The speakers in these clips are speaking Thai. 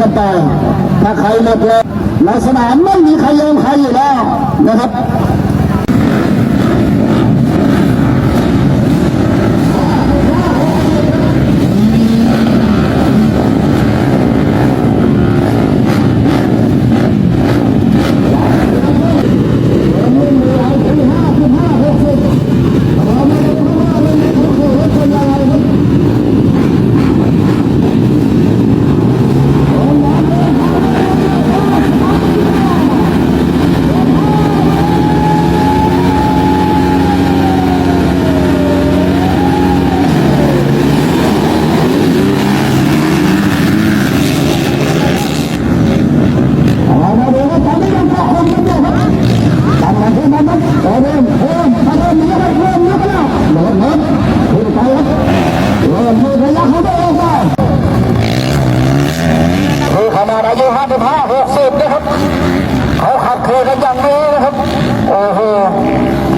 กันไปถ้าใครหมดเลยในสนามไม่มีใครยอมใครอยู่แล้วนะครับ เอามาดูว่าตอนนี้ยังพอคนกันอยู่ครับตามมาที่มันนะโอ้เริ่มเริ่มถ้าเริ่มนี้ก็เริ่มนี้ก็แล้วเริ่มเริ่มขึ้นไปครับเริ่มมือระยะเขาไม่ออกได้คือขนาดอายุ55 60นะครับเขาขับเคลื่อนกันอย่างนี้นะครับ โอ้โห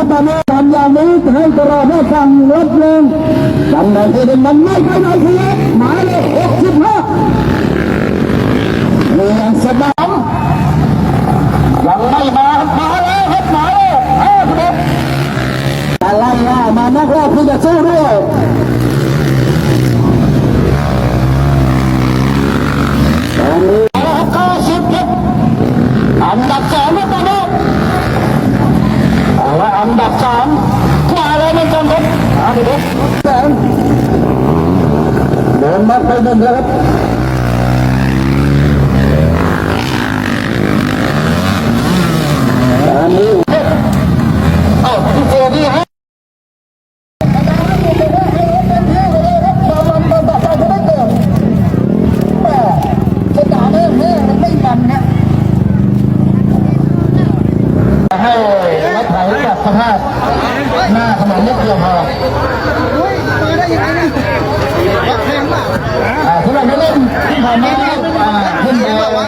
ับ ตอนนี้ทำอย่างนี้ให้ตลอดได้ฟังลดลงตำแหน่งที่หนึ่งมันไม่ไปไหนคือหมายเลขหกสิบห้าเมืองสนามยังไม่มามาแล้วครับหมายเลขห้าสิบหกแต่ไล่ล่ามานักรอบที่จะสู้ด้วยตอนนี้เก้าสิบครับอันดับสองครับตอนนี้ และ อันดับสามขวาแล้วมันกันครับอาดิบแสนเดินมาไปหนึ่งแล้วครับอันนี้เอ้าพี่เจดีฮะให้รถไถกับสภาพ หน้าถนนเล็กเดียวพออ่าสำหรับผู้เล่นที่ผ่านมาอ่าขึ้นไป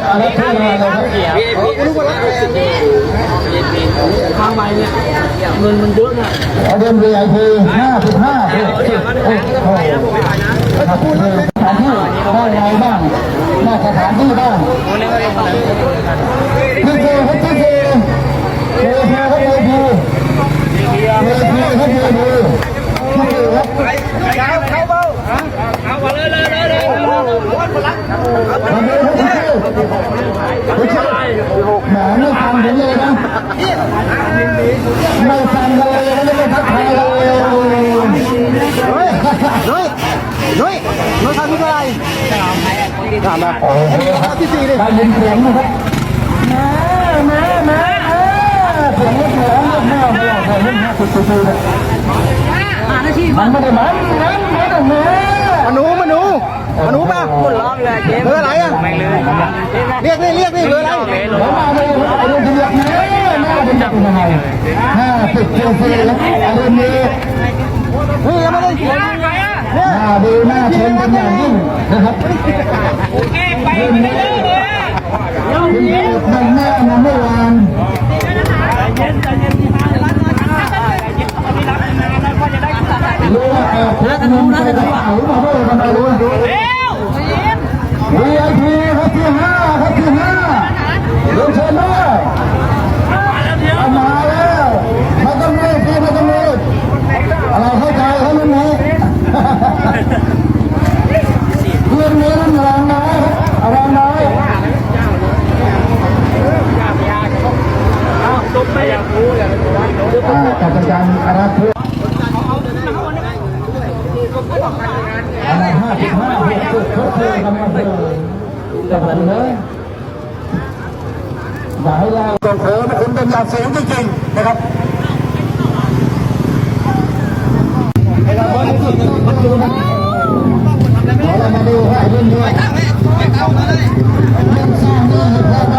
อะไรขึ้นมาเลยครับข้างใบเนี่ยเงินมันเยอะนะเอาเดิน VIP ห้าสิบห้าโอ้โหครับคือสถานที่ได้ไรบ้างหน้าสถานที่บ้าง ดูครับพี่เจพี่เจแหมไม่ฟังผมเลยด้ทักทายทำอะไรถามมาโอ้โหครับที่สี่เลยได้ยินเสียงนะครับม่แม่แม่เสียงเสียงแม่ไม่อยา มันไม่ได้มันมันไม่ได้แม่มาหนูมาหนูมาหนูป่ะคนร้องเลยเจ๊เบอร์อะไรอะเรียกนี่เรียกนี่เบอร์อะไรผมมาเลยอารมณ์เรียกแม่แม่เป็นยังไงห้าสิบเซนซีแล้วอารมณ์นี้นี่ยังไม่ได้หน้าดีหน้าเชนเป็นอย่างยิ่งนะครับขึ้นไปมันแม่ กับการอาราเพื่ออาราห้าสิบห้าหกสิบเขาเคยทำมาเลยจับมันเลยอย่าให้เราโอ้โหคุณเป็นจ่าเสียงจริงๆนะครับเรามาดูว่าเรื่องนี้ไปตั้งเลยไปตั้งเลยเรื่องสร้างเรื่อง